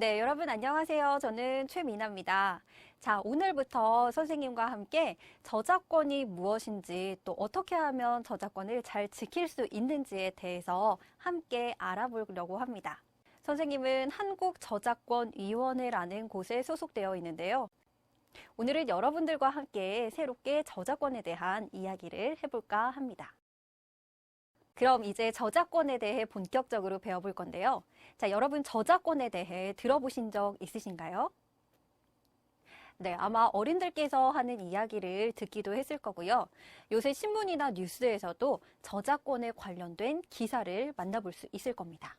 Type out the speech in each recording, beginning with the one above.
네, 여러분 안녕하세요. 저는 최미나입니다. 자, 오늘부터 선생님과 함께 저작권이 무엇인지 또 어떻게 하면 저작권을 잘 지킬 수 있는지에 대해서 함께 알아보려고 합니다. 선생님은 한국저작권위원회라는 곳에 소속되어 있는데요. 오늘은 여러분들과 함께 새롭게 저작권에 대한 이야기를 해볼까 합니다. 그럼 이제 저작권에 대해 본격적으로 배워볼 건데요. 자, 여러분 저작권에 대해 들어보신 적 있으신가요? 네, 아마 어른들께서 하는 이야기를 듣기도 했을 거고요. 요새 신문이나 뉴스에서도 저작권에 관련된 기사를 만나볼 수 있을 겁니다.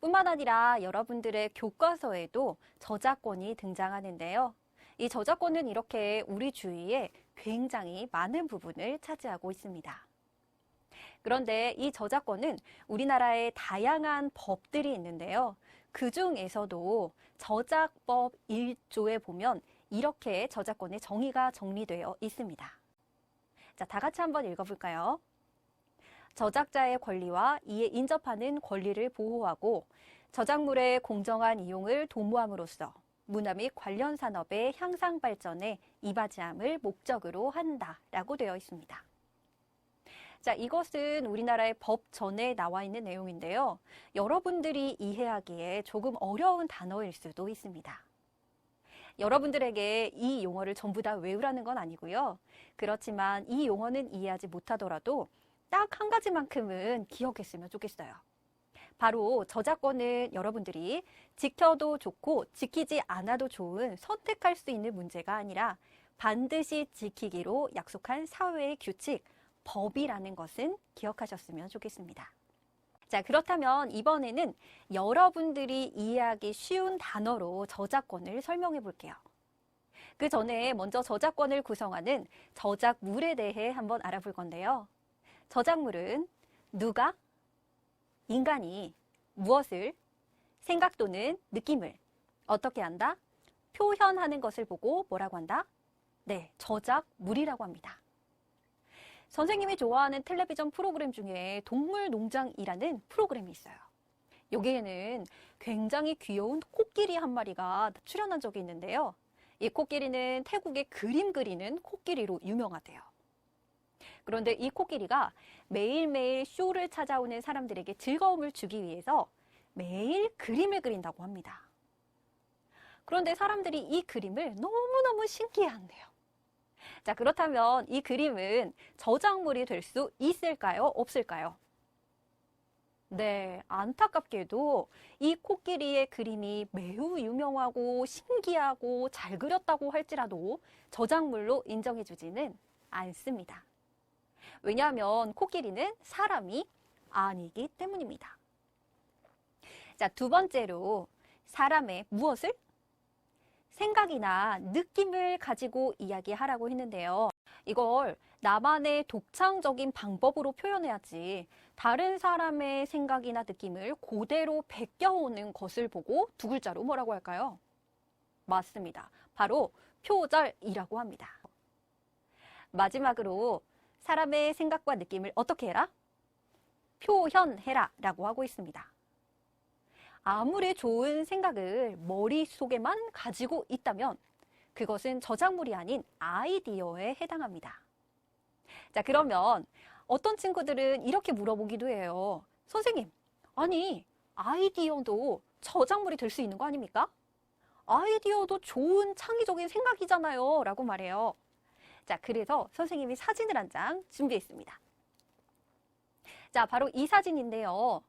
뿐만 아니라 여러분들의 교과서에도 저작권이 등장하는데요. 이 저작권은 이렇게 우리 주위에 굉장히 많은 부분을 차지하고 있습니다. 그런데 이 저작권은 우리나라에 다양한 법들이 있는데요. 그 중에서도 저작법 1조에 보면 이렇게 저작권의 정의가 정리되어 있습니다. 자, 다 같이 한번 읽어볼까요? 저작자의 권리와 이에 인접하는 권리를 보호하고 저작물의 공정한 이용을 도모함으로써 문화 및 관련 산업의 향상 발전에 이바지함을 목적으로 한다라고 되어 있습니다. 자, 이것은 우리나라의 법 전에 나와 있는 내용인데요. 여러분들이 이해하기에 조금 어려운 단어일 수도 있습니다. 여러분들에게 이 용어를 전부 다 외우라는 건 아니고요. 그렇지만 이 용어는 이해하지 못하더라도 딱 한 가지만큼은 기억했으면 좋겠어요. 바로 저작권은 여러분들이 지켜도 좋고 지키지 않아도 좋은 선택할 수 있는 문제가 아니라 반드시 지키기로 약속한 사회의 규칙, 법이라는 것은 기억하셨으면 좋겠습니다. 자, 그렇다면 이번에는 여러분들이 이해하기 쉬운 단어로 저작권을 설명해 볼게요. 그 전에 먼저 저작권을 구성하는 저작물에 대해 한번 알아볼 건데요. 저작물은 누가, 인간이 무엇을, 생각 또는 느낌을 어떻게 한다? 표현하는 것을 보고 뭐라고 한다? 네, 저작물이라고 합니다. 선생님이 좋아하는 텔레비전 프로그램 중에 동물 농장이라는 프로그램이 있어요. 여기에는 굉장히 귀여운 코끼리 한 마리가 출연한 적이 있는데요. 이 코끼리는 태국의 그림 그리는 코끼리로 유명하대요. 그런데 이 코끼리가 매일매일 쇼를 찾아오는 사람들에게 즐거움을 주기 위해서 매일 그림을 그린다고 합니다. 그런데 사람들이 이 그림을 너무너무 신기해한대요. 자, 그렇다면 이 그림은 저작물이 될 수 있을까요? 없을까요? 네, 안타깝게도 이 코끼리의 그림이 매우 유명하고 신기하고 잘 그렸다고 할지라도 저작물로 인정해주지는 않습니다. 왜냐하면 코끼리는 사람이 아니기 때문입니다. 자, 두 번째로 사람의 무엇을? 생각이나 느낌을 가지고 이야기하라고 했는데요. 이걸 나만의 독창적인 방법으로 표현해야지 다른 사람의 생각이나 느낌을 그대로 베껴오는 것을 보고 두 글자로 뭐라고 할까요? 맞습니다. 바로 표절이라고 합니다. 마지막으로 사람의 생각과 느낌을 어떻게 해라? 표현해라 라고 하고 있습니다. 아무리 좋은 생각을 머릿속에만 가지고 있다면 그것은 저작물이 아닌 아이디어에 해당합니다. 자, 그러면 어떤 친구들은 이렇게 물어보기도 해요. 선생님, 아니, 아이디어도 저작물이 될 수 있는 거 아닙니까? 아이디어도 좋은 창의적인 생각이잖아요. 라고 말해요. 자, 그래서 선생님이 사진을 한 장 준비했습니다. 자, 바로 이 사진인데요.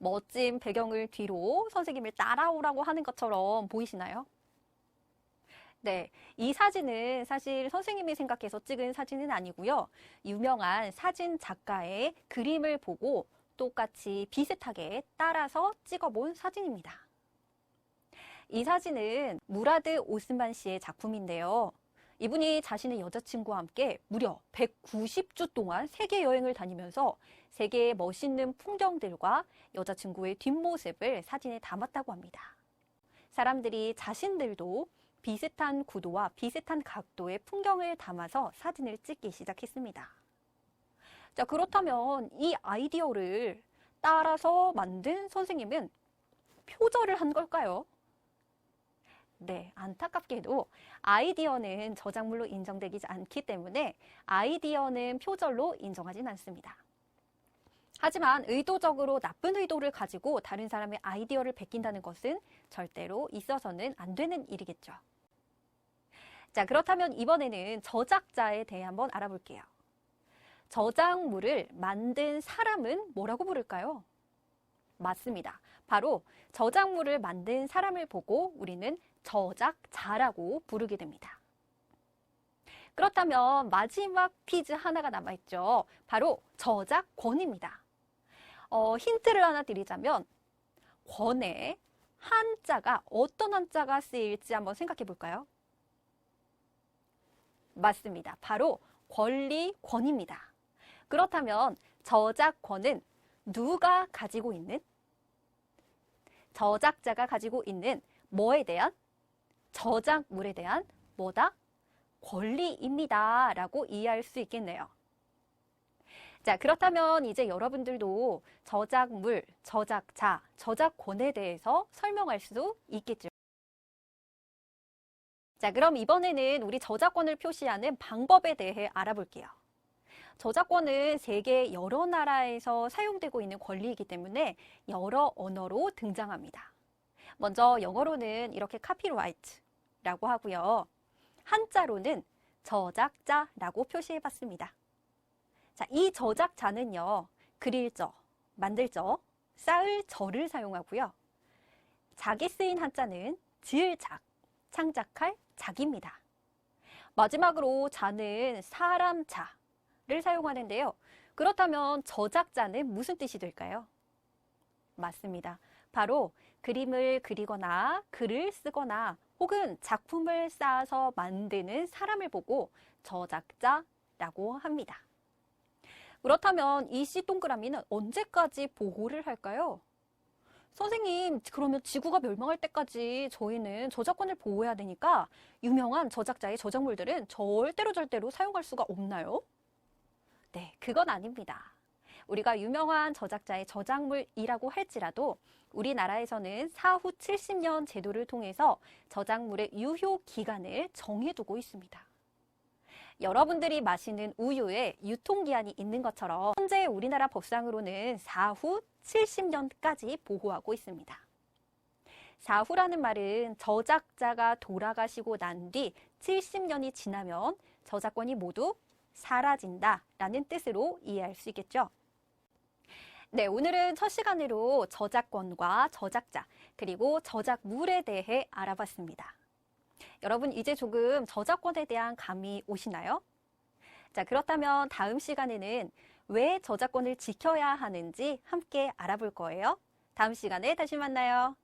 멋진 배경을 뒤로 선생님을 따라오라고 하는 것처럼 보이시나요? 네, 이 사진은 사실 선생님이 생각해서 찍은 사진은 아니고요. 유명한 사진 작가의 그림을 보고 똑같이 비슷하게 따라서 찍어본 사진입니다. 이 사진은 무라드 오스만 씨의 작품인데요. 이분이 자신의 여자친구와 함께 무려 190주 동안 세계 여행을 다니면서 세계의 멋있는 풍경들과 여자친구의 뒷모습을 사진에 담았다고 합니다. 사람들이 자신들도 비슷한 구도와 비슷한 각도의 풍경을 담아서 사진을 찍기 시작했습니다. 자, 그렇다면 이 아이디어를 따라서 만든 선생님은 표절을 한 걸까요? 네, 안타깝게도 아이디어는 저작물로 인정되지 않기 때문에 아이디어는 표절로 인정하진 않습니다. 하지만 의도적으로 나쁜 의도를 가지고 다른 사람의 아이디어를 베낀다는 것은 절대로 있어서는 안 되는 일이겠죠. 자, 그렇다면 이번에는 저작자에 대해 한번 알아볼게요. 저작물을 만든 사람은 뭐라고 부를까요? 맞습니다. 바로 저작물을 만든 사람을 보고 우리는 저작자라고 부르게 됩니다. 그렇다면 마지막 퀴즈 하나가 남아있죠. 바로 저작권입니다. 어, 힌트를 하나 드리자면 권에 한자가 어떤 한자가 쓰일지 한번 생각해 볼까요? 맞습니다. 바로 권리권입니다. 그렇다면 저작권은 누가 가지고 있는? 저작자가 가지고 있는 뭐에 대한? 저작물에 대한 뭐다? 권리입니다. 라고 이해할 수 있겠네요. 자, 그렇다면 이제 여러분들도 저작물, 저작자, 저작권에 대해서 설명할 수 있겠죠. 자, 그럼 이번에는 우리 저작권을 표시하는 방법에 대해 알아볼게요. 저작권은 세계 여러 나라에서 사용되고 있는 권리이기 때문에 여러 언어로 등장합니다. 먼저 영어로는 이렇게 카피라이트라고 하고요. 한자로는 저작자라고 표시해 봤습니다. 자, 이 저작자는요. 그릴 저, 만들 저, 쌓을 저를 사용하고요. 작이 쓰인 한자는 지을 작, 창작할 작입니다. 마지막으로 자는 사람 자 를 사용하는데요. 그렇다면 저작자는 무슨 뜻이 될까요? 맞습니다. 바로 그림을 그리거나 글을 쓰거나 혹은 작품을 쌓아서 만드는 사람을 보고 저작자라고 합니다. 그렇다면 이 씨 동그라미는 언제까지 보호를 할까요? 선생님, 그러면 지구가 멸망할 때까지 저희는 저작권을 보호해야 되니까 유명한 저작자의 저작물들은 절대로 절대로 사용할 수가 없나요? 네, 그건 아닙니다. 우리가 유명한 저작자의 저작물이라고 할지라도 우리나라에서는 사후 70년 제도를 통해서 저작물의 유효 기간을 정해두고 있습니다. 여러분들이 마시는 우유에 유통기한이 있는 것처럼 현재 우리나라 법상으로는 사후 70년까지 보호하고 있습니다. 사후라는 말은 저작자가 돌아가시고 난 뒤 70년이 지나면 저작권이 모두 사라진다 라는 뜻으로 이해할 수 있겠죠. 네, 오늘은 첫 시간으로 저작권과 저작자, 그리고 저작물에 대해 알아봤습니다. 여러분, 이제 조금 저작권에 대한 감이 오시나요? 자, 그렇다면 다음 시간에는 왜 저작권을 지켜야 하는지 함께 알아볼 거예요. 다음 시간에 다시 만나요.